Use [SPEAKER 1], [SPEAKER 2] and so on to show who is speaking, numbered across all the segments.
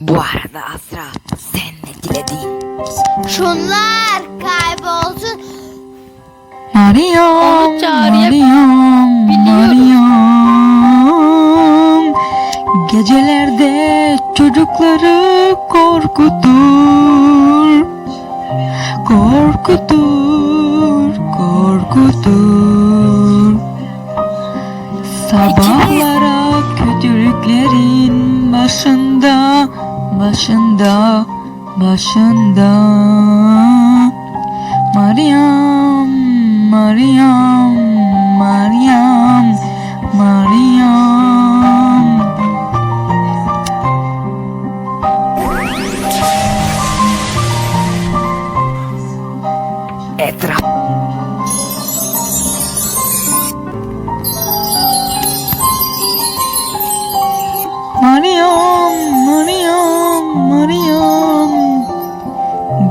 [SPEAKER 1] Bu arada Azra sen ne diledin?
[SPEAKER 2] Şunlar kaybolsun.
[SPEAKER 3] Mariam, Mariam. Mariam. Gecelerde çocukları korkutur. Korkutur, korkutur. Sabahlara kötülüklerin başında, başında, başında. Mariam, Mariam,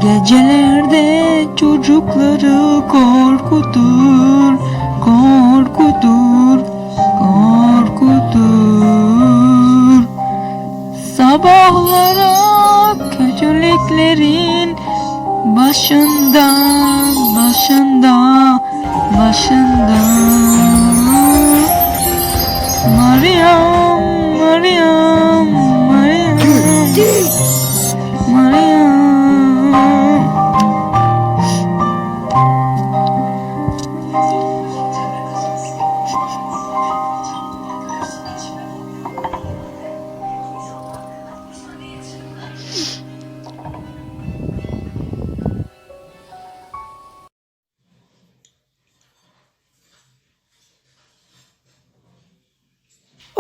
[SPEAKER 3] Gecelerde çocukları korkutur, korkutur, korkutur. Sabahlara kötülüklerin başında, başında, başında.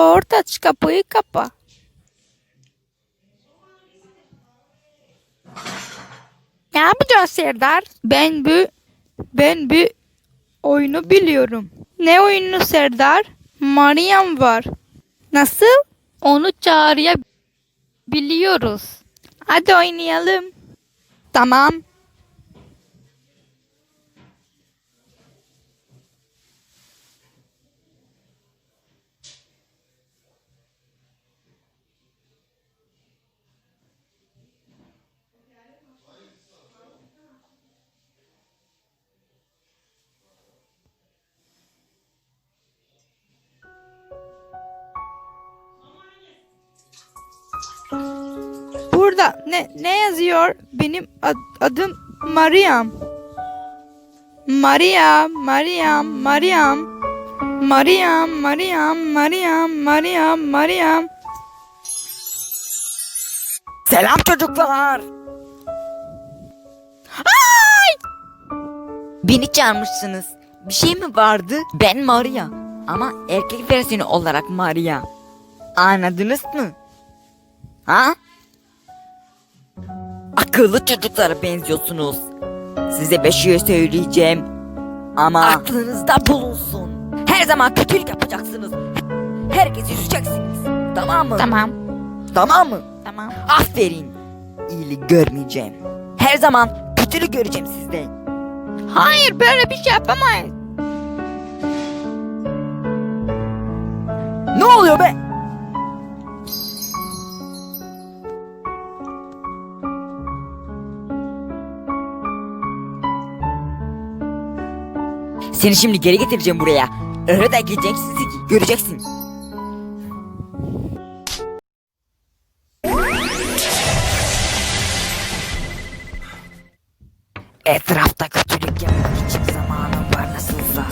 [SPEAKER 4] Orta aç kapıyı kapa. Ne yapacağız Serdar? Ben bu ben bu oyunu biliyorum. Ne oyunu Serdar? Mariam var. Nasıl? Onu çağrıya biliyoruz. Hadi oynayalım. Tamam. Burada ne ne yazıyor? Benim ad- adım Mariam. Maria, Mariam, Mariam. Mariam, Mariam, Mariam, Mariam, Mariam.
[SPEAKER 1] Selam çocuklar. Beni çağırmışsınız. Bir şey mi vardı? Ben Maria. Ama erkek versiyonu olarak Maria. Anladınız mı? Ha? Akıllı çocuklara benziyorsunuz. Size bir şey söyleyeceğim. Ama aklınızda bulunsun. Her zaman kötülük yapacaksınız. Herkesi üzeceksiniz. Tamam mı?
[SPEAKER 4] Tamam,
[SPEAKER 1] Tamam mı?
[SPEAKER 4] tamam.
[SPEAKER 1] Aferin. İyilik görmeyeceğim. Her zaman kötülük göreceğim sizden.
[SPEAKER 4] Hayır, böyle bir şey yapamayız.
[SPEAKER 1] Ne oluyor be? Seni şimdi geri getireceğim buraya. Öyle de gideceksin ki göreceksin. Etrafta kötülük yapmak için zamanım var nasılsa.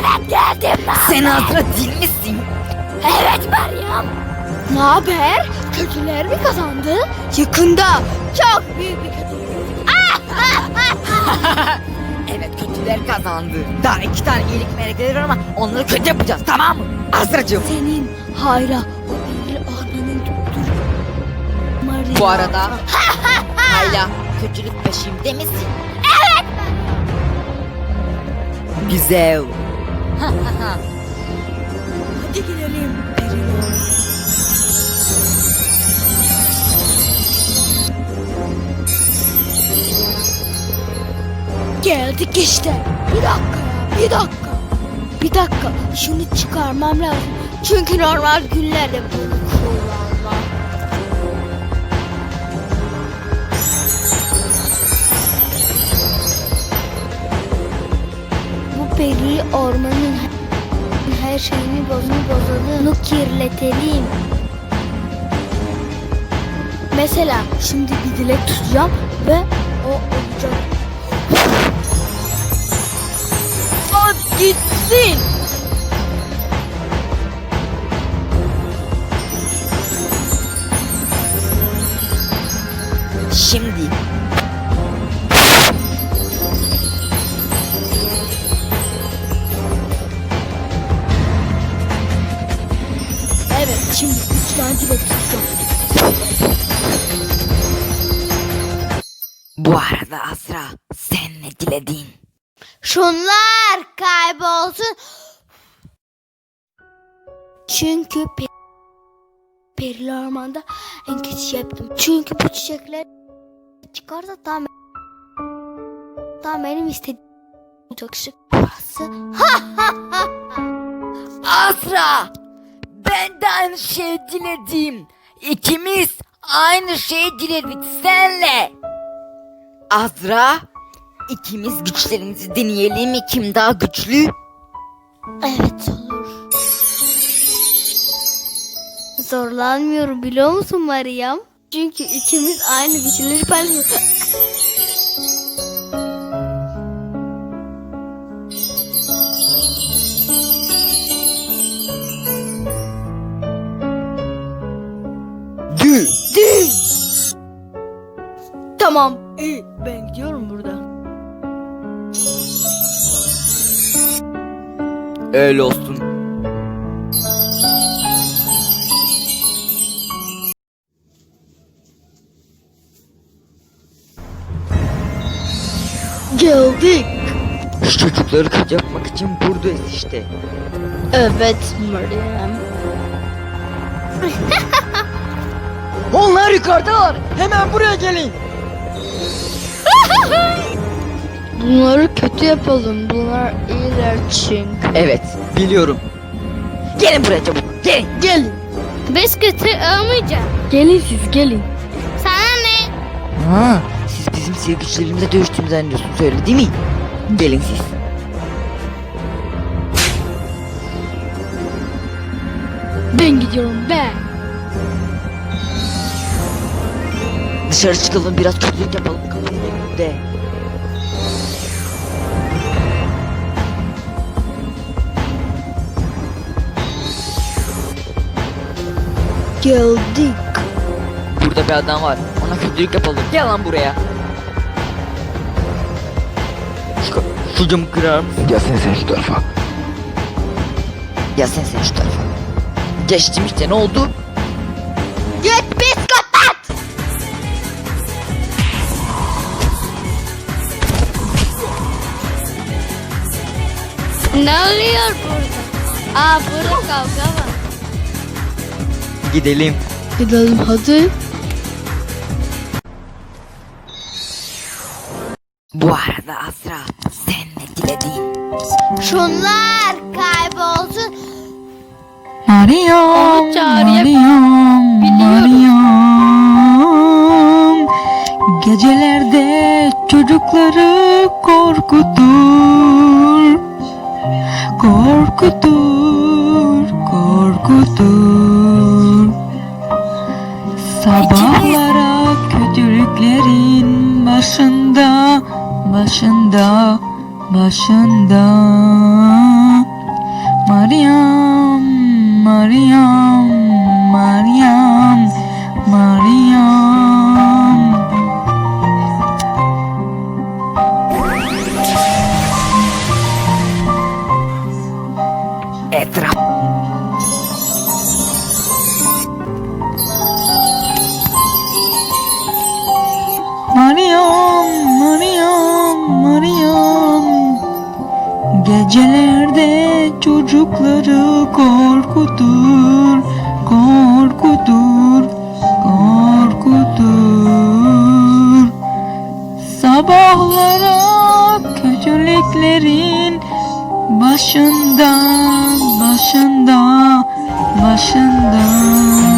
[SPEAKER 1] Evet geldim ben. Sen Azra değil misin? Evet Meryem.
[SPEAKER 2] Ne haber? Kötüler mi kazandı? Yakında çok büyük bir kötülük.
[SPEAKER 1] Evet kötüler kazandı. Daha iki tane iyilik melekleri var ama onları kötü yapacağız tamam mı? Azracığım.
[SPEAKER 2] Senin hayra o bir ormanın tuttur. Maria.
[SPEAKER 1] Bu arada hala kötülük peşimde misin? Evet Güzel.
[SPEAKER 2] Hadi gidelim. Geldik işte. Bir dakika bir dakika. Bir dakika, şunu çıkarmam lazım. Çünkü normal günlerde bunu kullanmam. Bu peri ormanın her şeyini bozunu bozanı kirletelim. Mesela şimdi bir dilek tutacağım ve o olacak. Gitsin.
[SPEAKER 1] Şimdi
[SPEAKER 2] Evet şimdi üç Şunlar kaybolsun. Çünkü pe Perili ormanda en kötü şey yaptım. Çünkü bu çiçekler çıkarsa tam tam benim istediğim şık. Burası.
[SPEAKER 1] Azra ben de aynı şeyi diledim. İkimiz aynı şeyi diledik senle. Azra ikimiz güçlerimizi deneyelim mi kim daha güçlü?
[SPEAKER 2] Evet olur. Zorlanmıyorum biliyor musun Meryem? Çünkü ikimiz aynı güçleri paylaşıyoruz.
[SPEAKER 1] Gül.
[SPEAKER 2] Tamam.
[SPEAKER 1] Öyle olsun.
[SPEAKER 2] Geldik.
[SPEAKER 1] Şu çocukları kaçırmak için buradayız işte.
[SPEAKER 2] Evet Meryem.
[SPEAKER 1] Onlar yukarıdalar. Hemen buraya gelin.
[SPEAKER 2] Bunları kötü yapalım. Bunlar iyiler çünkü.
[SPEAKER 1] Evet biliyorum. Gelin buraya çabuk. Gelin.
[SPEAKER 2] Gelin. Biz kötü olmayacağız. Gelin siz gelin. Sana ne?
[SPEAKER 1] Ha, siz bizim sevgiçlerimize dövüştüğümüzü zannediyorsunuz öyle değil mi? Gelin siz.
[SPEAKER 2] Ben gidiyorum ben.
[SPEAKER 1] Dışarı çıkalım biraz kötülük yapalım kapının önünde.
[SPEAKER 2] Geldik.
[SPEAKER 1] Burada bir adam var. Ona kötülük yapalım. Gel lan buraya. Camı kırar mısın?
[SPEAKER 5] Gel sen şu tarafa.
[SPEAKER 1] Ya sen şu tarafa. Geçtim işte ne oldu?
[SPEAKER 2] Git psikopat. Ne oluyor burada? Aa burada kavga var.
[SPEAKER 1] Gidelim.
[SPEAKER 2] Gidelim hadi.
[SPEAKER 1] Bu arada Azra sen ne diledin?
[SPEAKER 2] Şunlar kaybolsun.
[SPEAKER 3] Meryem,
[SPEAKER 2] Biliyorum.
[SPEAKER 3] Meryem. Gecelerde çocukları korkutur. Korkutur, korkutur. Sabahlara kötülüklerin başında, başında, başında. Meryem, Meryem, Gecelerde çocukları korkutur, korkutur, korkutur. Sabahlara kötülüklerin başında, başında, başında.